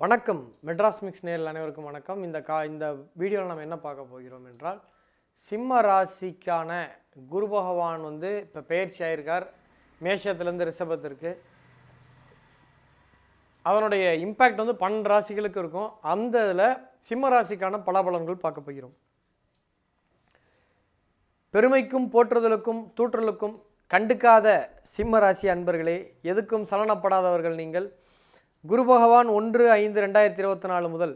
வணக்கம். மெட்ராஸ் மிக்ஸ் நேரில் அனைவருக்கும் வணக்கம். இந்த கா இந்த வீடியோவில் நம்ம என்ன பார்க்க போகிறோம் என்றால் சிம்ம ராசிக்கான குரு பகவான் வந்து இப்போ பயிற்சி ஆயிருக்கார். மேஷத்துலேருந்து ரிஷபத்திற்கு. அதனுடைய இம்பேக்ட் வந்து பன்னெண்டு ராசிகளுக்கு இருக்கும். அந்த இதில் சிம்ம ராசிக்கான பலாபலன்கள் பார்க்க போகிறோம். பெருமைக்கும் போற்றுதலுக்கும் தூற்றலுக்கும் கண்டுக்காத சிம்ம ராசி அன்பர்களே எதுக்கும் சலனப்படாதவர்கள் நீங்கள் குரு பகவான் ஒன்று ஐந்து ரெண்டாயிரத்தி இருபத்தி நாலு முதல்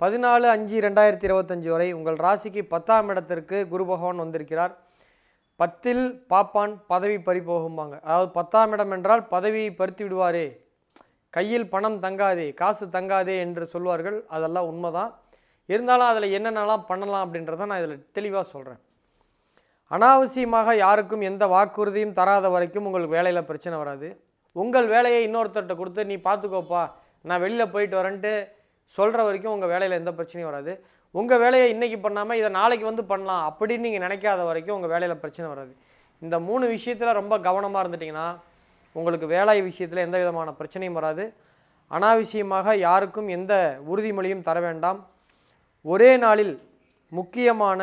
பதினாலு அஞ்சு ரெண்டாயிரத்தி இருபத்தஞ்சி வரை உங்கள் ராசிக்கு பத்தாம் இடத்திற்கு குரு பகவான் வந்திருக்கிறார். பத்தில் பாப்பான் பதவி பறி போகும்பாங்க. அதாவது பத்தாம் இடம் என்றால் பதவியை பறித்து விடுவாரே. கையில் பணம் தங்காதே காசு தங்காதே என்று சொல்வார்கள். அதெல்லாம் உண்மைதான். இருந்தாலும் அதில் என்னென்னலாம் பண்ணலாம் அப்படின்றத நான் இதில் தெளிவாக சொல்கிறேன். அனாவசியமாக யாருக்கும் எந்த வாக்குறுதியும் தராத வரைக்கும் உங்களுக்கு வேலையில் பிரச்சனை வராது. உங்கள் வேலையை இன்னொருத்தர்கிட்ட கொடுத்து நீ பார்த்துக்கோப்பா நான் வெளியில் போயிட்டு வரேன்ட்டு சொல்கிற வரைக்கும் உங்கள் வேலையில் எந்த பிரச்சனையும் வராது. உங்கள் வேலையை இன்றைக்கி பண்ணாமல் இதை நாளைக்கு வந்து பண்ணலாம் அப்படின்னு நீங்கள் நினைக்காத வரைக்கும் உங்கள் வேலையில் பிரச்சனை வராது. இந்த மூணு விஷயத்தில் ரொம்ப கவனமாக இருந்துட்டிங்கன்னா உங்களுக்கு வேலை விஷயத்தில் எந்த விதமான பிரச்சனையும் வராது. அனாவசியமாக யாருக்கும் எந்த உறுதிமொழியும் தர வேண்டாம். ஒரே நாளில் முக்கியமான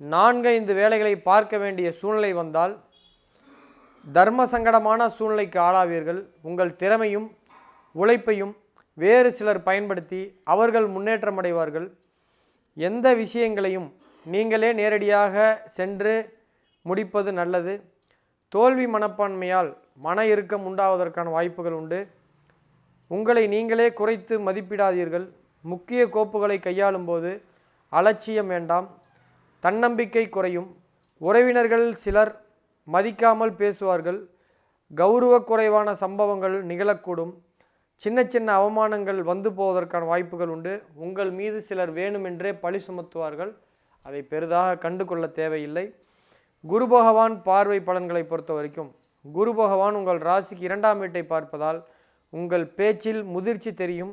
நான்கைந்து வேலைகளை பார்க்க வேண்டிய சூழ்நிலை வந்தால் தர்ம சங்கடமான சூழ்நிலைக்கு ஆளாவீர்கள். உங்கள் திறமையும் உழைப்பையும் வேறு சிலர் பயன்படுத்தி அவர்கள் முன்னேற்றம் அடைவார்கள். எந்த விஷயங்களையும் நீங்களே நேரடியாக சென்று முடிப்பது நல்லது. தோல்வி மனப்பான்மையால் மன இறுக்கம் உண்டாவதற்கான வாய்ப்புகள் உண்டு. உங்களை நீங்களே குறைத்து மதிப்பிடாதீர்கள். முக்கிய கோப்புகளை கையாளும் போது அலட்சியம் வேண்டாம். தன்னம்பிக்கை குறையும். உறவினர்கள் சிலர் மதிக்காமல் பேசுவார்கள். கௌரவ குறைவான சம்பவங்கள் நிகழக்கூடும். சின்ன சின்ன அவமானங்கள் வந்து போவதற்கான வாய்ப்புகள் உண்டு. உங்கள் மீது சிலர் வேணுமென்றே பழி சுமத்துவார்கள். அதை பெரிதாக கண்டு கொள்ள தேவையில்லை. குரு பகவான் பார்வை பலன்களை பொறுத்த வரைக்கும் குரு பகவான் உங்கள் ராசிக்கு இரண்டாம் வீட்டை பார்ப்பதால் உங்கள் பேச்சில் முதிர்ச்சி தெரியும்.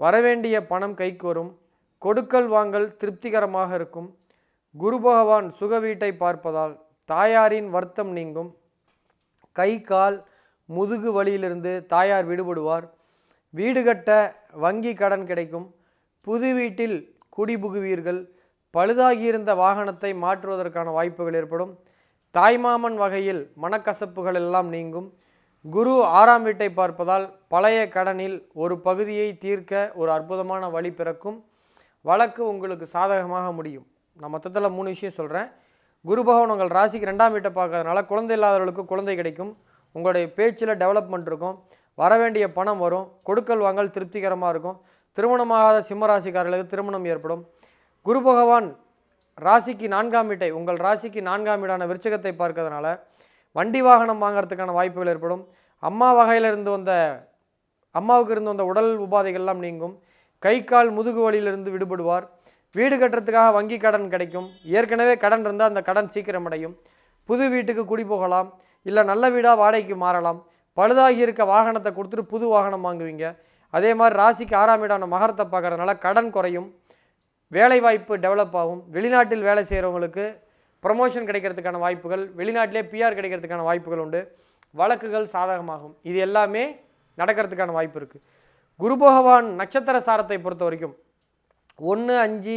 வரவேண்டிய பணம் கைக்கு வரும் கொடுக்கல் வாங்கல் திருப்திகரமாக இருக்கும். குரு பகவான் சுக வீட்டை பார்ப்பதால் தாயாரின் வருத்தம் நீங்கும். கை கால் முதுகு வழியிலிருந்து தாயார் விடுபடுவார். வீடு கட்ட வங்கி கடன் கிடைக்கும். புது வீட்டில் குடிபுகுவீர்கள் பழுதாகியிருந்த வாகனத்தை மாற்றுவதற்கான வாய்ப்புகள் ஏற்படும். தாய்மாமன் வகையில் மனக்கசப்புகள் எல்லாம் நீங்கும். குரு ஆறாம் வீட்டை பார்ப்பதால் பழைய கடனில் ஒரு பகுதியை தீர்க்க ஒரு அற்புதமான வழி பிறக்கும். வழக்கு உங்களுக்கு சாதகமாக முடியும். நான் மொத்தத்தில் மூணு விஷயம் சொல்கிறேன் குரு பகவான் உங்கள் ராசிக்கு ரெண்டாம் வீட்டை பார்க்கறதுனால குழந்தை இல்லாதவர்களுக்கு குழந்தை கிடைக்கும். உங்களுடைய பேச்சில் டெவலப்மெண்ட் இருக்கும். வர வேண்டிய பணம் வரும். கொடுக்கல் வாங்கல் திருப்திகரமாக இருக்கும். திருமணமாகாத சிம்ம ராசிக்காரர்களுக்கு திருமணம் ஏற்படும். குரு பகவான் ராசிக்கு நான்காம் வீட்டை உங்கள் ராசிக்கு நான்காம் வீடான விருச்சகத்தை பார்க்கறதுனால வண்டி வாகனம் வாங்குறதுக்கான வாய்ப்புகள் ஏற்படும். அம்மா வகையிலிருந்து வந்த அம்மாவுக்கு இருந்து வந்த உடல் உபாதைகள்லாம் நீங்கும். கை கால் முதுகு வலியிலிருந்து விடுபடுவார். வீடு கட்டுறதுக்காக வங்கி கடன் கிடைக்கும். ஏற்கனவே கடன் இருந்தால் அந்த கடன் சீக்கிரம் அடையும். புது வீட்டுக்கு குடி போகலாம். இல்லை நல்ல வீடாக வாடகைக்கு மாறலாம். பழுதாகி இருக்க வாகனத்தை கொடுத்துட்டு புது வாகனம் வாங்குவீங்க. அதே மாதிரி ராசிக்கு ஆறாம் வீடான மகரத்தை பார்க்குறதுனால கடன் குறையும். வேலைவாய்ப்பு டெவலப் ஆகும். வெளிநாட்டில் வேலை செய்கிறவங்களுக்கு ப்ரமோஷன் கிடைக்கிறதுக்கான வாய்ப்புகள் வெளிநாட்டிலே பிஆர் கிடைக்கிறதுக்கான வாய்ப்புகள் உண்டு. வழக்குகள் சாதகமாகும். இது எல்லாமே நடக்கிறதுக்கான வாய்ப்பு இருக்குது குரு பகவான் நட்சத்திர சாரத்தை பொறுத்த வரைக்கும் ஒன்று அஞ்சு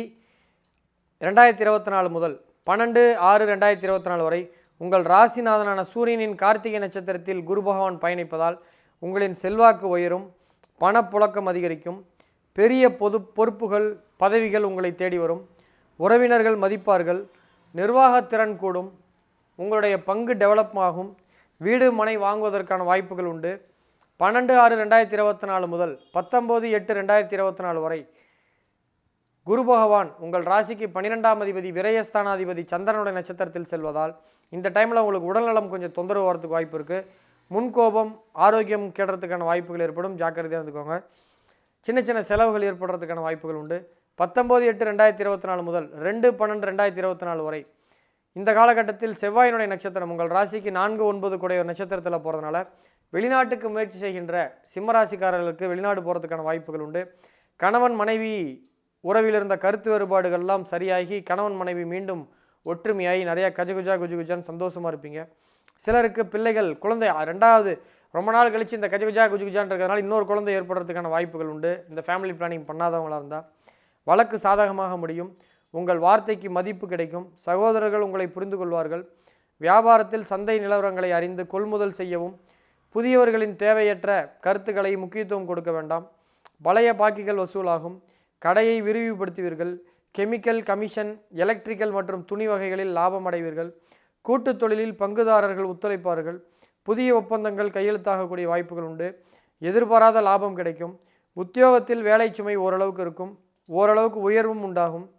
ரெண்டாயிரத்தி இருபத்தி நாலு முதல் பன்னெண்டு ஆறு ரெண்டாயிரத்தி இருபத்தி நாலு வரை உங்கள் ராசிநாதனான சூரியனின் கார்த்திகை நட்சத்திரத்தில் குரு பகவான் பயணிப்பதால் உங்களின் செல்வாக்கு உயரும் பணப்புழக்கம் அதிகரிக்கும் பெரிய பொது பொறுப்புகள் பதவிகள் உங்களை தேடி வரும் உறவினர்கள் மதிப்பார்கள் நிர்வாகத்திறன் கூடும் உங்களுடைய பங்கு டெவலப் ஆகும் வீடு மனை வாங்குவதற்கான வாய்ப்புகள் உண்டு. பன்னெண்டு ஆறு ரெண்டாயிரத்தி இருபத்தி நாலு முதல் பத்தொம்போது எட்டு ரெண்டாயிரத்தி இருபத்தி நாலு வரை குரு பகவான் உங்கள் ராசிக்கு பன்னிரெண்டாம் அதிபதி விரயஸ்தானாதிபதி சந்திரனுடைய நட்சத்திரத்தில் செல்வதால் இந்த டைமில் உங்களுக்கு உடல்நலம் கொஞ்சம் தொந்தரவு வரதுக்கு வாய்ப்பு இருக்குது முன்கோபம் ஆரோக்கியம் கேடுறதுக்கான வாய்ப்புகள் ஏற்படும். ஜாக்கிரதையாக இருந்துக்கோங்க. சின்ன சின்ன செலவுகள் ஏற்படுறதுக்கான வாய்ப்புகள் உண்டு. பத்தொம்போது எட்டு ரெண்டாயிரத்தி இருபத்தி நாலு முதல் ரெண்டு பன்னெண்டு ரெண்டாயிரத்தி இருபத்தி நாலு வரை இந்த காலகட்டத்தில் செவ்வாயினுடைய நட்சத்திரம் உங்கள் ராசிக்கு நான்கு ஒன்பது கூடிய ஒரு நட்சத்திரத்தில் போகிறதுனால வெளிநாட்டுக்கு முயற்சி செய்கின்ற சிம்மராசிக்காரர்களுக்கு வெளிநாடு போகிறதுக்கான வாய்ப்புகள் உண்டு. கணவன் மனைவி உறவில் இருந்த கருத்து வேறுபாடுகள்லாம் சரியாகி கணவன் மனைவி மீண்டும் ஒற்றுமையாகி நிறையா கஜகுஜா குஜுகுஜான்னு சந்தோஷமாக இருப்பீங்க. சிலருக்கு பிள்ளைகள் குழந்தை ரெண்டாவது ரொம்ப நாள் கழித்து இந்த கஜகுஜா கஜா இருக்கிறதுனால இன்னொரு குழந்தை ஏற்படுறதுக்கான வாய்ப்புகள் உண்டு. இந்த ஃபேமிலி பிளானிங் பண்ணாதவங்களா இருந்தால் வழக்கு சாதகமாக முடியும். உங்கள் வார்த்தைக்கு மதிப்பு கிடைக்கும். சகோதரர்கள் உங்களை புரிந்து கொள்வார்கள். வியாபாரத்தில் சந்தை நிலவரங்களை அறிந்து கொள்முதல் செய்யவும் புதியவர்களின் தேவையற்ற கருத்துக்களை முக்கியத்துவம் கொடுக்க வேண்டாம். பழைய பாக்கிகள் வசூலாகும். கடையை விரிவுபடுத்துவீர்கள். கெமிக்கல் கமிஷன் எலக்ட்ரிக்கல் மற்றும் துணி வகைகளில் லாபம் அடைவீர்கள். கூட்டுத் தொழிலில் பங்குதாரர்கள் ஒத்துழைப்பார்கள். புதிய ஒப்பந்தங்கள் கையெழுத்தாகக்கூடிய வாய்ப்புகள் உண்டு. எதிர்பாராத லாபம் கிடைக்கும். உத்தியோகத்தில் வேலை சுமை ஓரளவுக்கு இருக்கும். ஓரளவுக்கு உயர்வும் உண்டாகும்.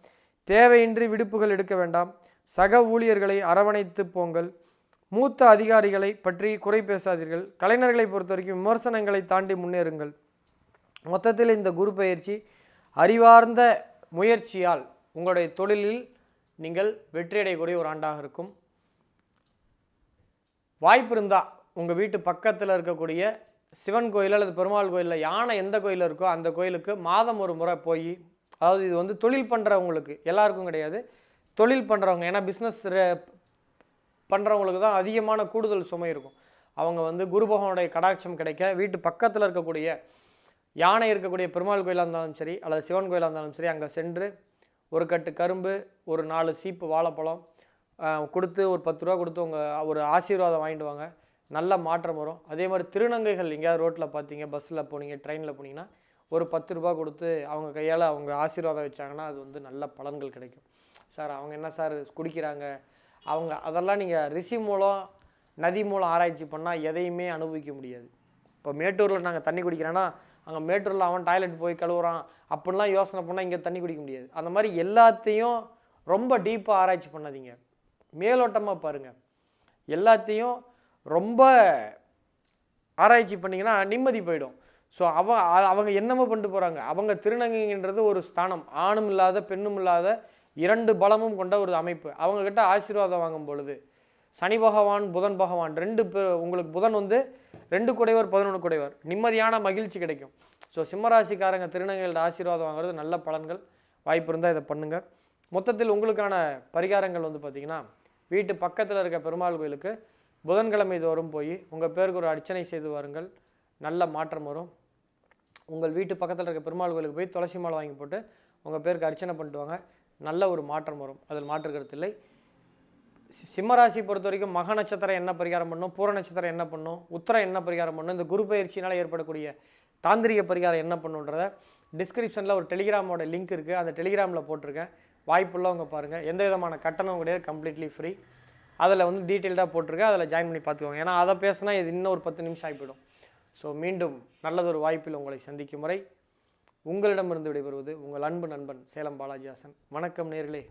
தேவையின்றி விடுப்புகள் எடுக்க வேண்டாம். சக ஊழியர்களை அரவணைத்து போங்கள். மூத்த அதிகாரிகளை பற்றி குறை பேசாதீர்கள். கலைஞர்களை பொறுத்த வரைக்கும் விமர்சனங்களை தாண்டி முன்னேறுங்கள். மொத்தத்தில் இந்த குரு பயிற்சி அறிவார்ந்த முயற்சியால் உங்களுடைய தொழிலில் நீங்கள் வெற்றியடையக்கூடிய ஒரு ஆண்டாக இருக்கும். வாய்ப்பு இருந்தால் உங்கள் வீட்டு பக்கத்தில் இருக்கக்கூடிய சிவன் கோயில் அல்லது பெருமாள் கோயிலில் யானை எந்த கோயிலில் இருக்கோ அந்த கோயிலுக்கு மாதம் ஒரு முறை போய் அதாவது இது வந்து தொழில் பண்ணுறவங்களுக்கு எல்லாருக்கும் கிடையாது. தொழில் பண்ணுறவங்க ஏன்னா பிஸ்னஸ் பண்ணுறவங்களுக்கு தான் அதிகமான கூடுதல் சுமை இருக்கும். அவங்க வந்து குரு பகவானுடைய கடாட்சம் கிடைக்க வீட்டு பக்கத்தில் இருக்கக்கூடிய யானை இருக்கக்கூடிய பெருமாள் கோயிலாக இருந்தாலும் சரி அல்லது சிவன் கோயிலாக இருந்தாலும் சரி அங்கே சென்று ஒரு கட்டு கரும்பு ஒரு நாலு சீப்பு வாழைப்பழம் கொடுத்து ஒரு பத்து ரூபா கொடுத்து உங்கள் ஒரு ஆசீர்வாதம் வாங்கிட்டு வாங்க. நல்ல மாற்றம் வரும். அதே மாதிரி திருநங்கைகள் எங்கேயாவது ரோட்டில் பார்த்தீங்க பஸ்ஸில் போனீங்க ட்ரெயினில் போனீங்கன்னா ஒரு பத்து ரூபா கொடுத்து அவங்க கையால் அவங்க ஆசீர்வாதம் வச்சாங்கன்னா அது வந்து நல்ல பலன்கள் கிடைக்கும். சார் அவங்க என்ன சார் குடிக்கிறாங்க? அவங்க அதெல்லாம் நீங்கள் ரிஷி மூலம் நதி மூலம் ஆராய்ச்சி பண்ணால் எதையுமே அனுபவிக்க முடியாது. இப்போ மேட்டூரில் நாங்கள் தண்ணி குடிக்கிறோன்னா அங்கே மேட்டூரில் அவன் டாய்லெட் போய் கழுவுறான். அப்படிலாம் யோசனை பண்ணால் இங்கே தண்ணி குடிக்க முடியாது. அந்த மாதிரி எல்லாத்தையும் ரொம்ப டீப்பாக ஆராய்ச்சி பண்ணாதீங்க. மேலோட்டமாக பாருங்கள் எல்லாத்தையும் ரொம்ப ஆராய்ச்சி பண்ணிங்கன்னா நிம்மதி போயிடும். ஸோ அவ அவங்க என்னமோ பண்ணிட்டு போகிறாங்க அவங்க திருநங்கைன்றது ஒரு ஸ்தானம். ஆணும் இல்லாத பெண்ணும் இல்லாத இரண்டு பலமும் கொண்ட ஒரு அமைப்பு. அவங்கக்கிட்ட ஆசீர்வாதம் வாங்கும் பொழுது சனி பகவான் புதன் பகவான் ரெண்டு பேர் உங்களுக்கு புதன் வந்து ரெண்டு குடைவர் பதினொன்று குடைவர் நிம்மதியான மகிழ்ச்சி கிடைக்கும். ஸோ சிம்மராசிக்காரங்க திருநங்கைகளோட ஆசீர்வாதம் வாங்குறது நல்ல பலன்கள். வாய்ப்பு இருந்தால் இதை பண்ணுங்கள் மொத்தத்தில் உங்களுக்கான பரிகாரங்கள் வந்து பார்த்திங்கன்னா வீட்டு பக்கத்தில் இருக்க பெருமாள் கோயிலுக்கு புதன்கிழமை தோறும் போய் உங்கள் பேருக்கு ஒரு அர்ச்சனை செய்து வாருங்கள். நல்ல மாற்றம் வரும். உங்கள் வீட்டு பக்கத்தில் இருக்க பெருமாள் கோயிலுக்கு போய் துளசி மாலை வாங்கி போட்டு உங்கள் பேருக்கு அர்ச்சனை பண்ணிட்டு வாங்க. நல்ல ஒரு மாற்றம் வரும். அதில் மாற்று இல்லை. சிம்மராசி பொறுத்த வரைக்கும் மக நட்சத்திரம் என்ன பரிகாரம் பண்ணும் பூர நட்சத்திரம் என்ன பண்ணும் உத்தரம் என்ன பரிகாரம் பண்ணும் இந்த குரு பயிற்சினால் ஏற்படக்கூடிய தாந்திரிக பரிகாரம் என்ன பண்ணுன்றத டிஸ்கிரிப்ஷனில் ஒரு டெலிகிராமோட லிங்க் இருக்குது அந்த டெலிகிராமில் போட்டிருக்கேன். வாய்ப்புள்ளவங்க பாருங்கள் எந்த விதமான கட்டணம் கிடையாது. கம்ப்ளீட்லி ஃப்ரீ அதில் வந்து டீட்டெயில்டாக போட்டிருக்கேன். அதில் ஜாயின் பண்ணி பார்த்துக்கோங்க. ஏன்னா அதை பேசினா இது இன்னும் ஒரு பத்து நிமிஷம் ஆகிவிடும் ஸோ மீண்டும் நல்லதொரு வாய்ப்பில் உங்களை சந்திக்கும் முறை உங்களிடமிருந்து விடைபெறுவது உங்கள் அன்பு நண்பன் சேலம் பாலாஜி ஹாசன். வணக்கம் நேர்களே.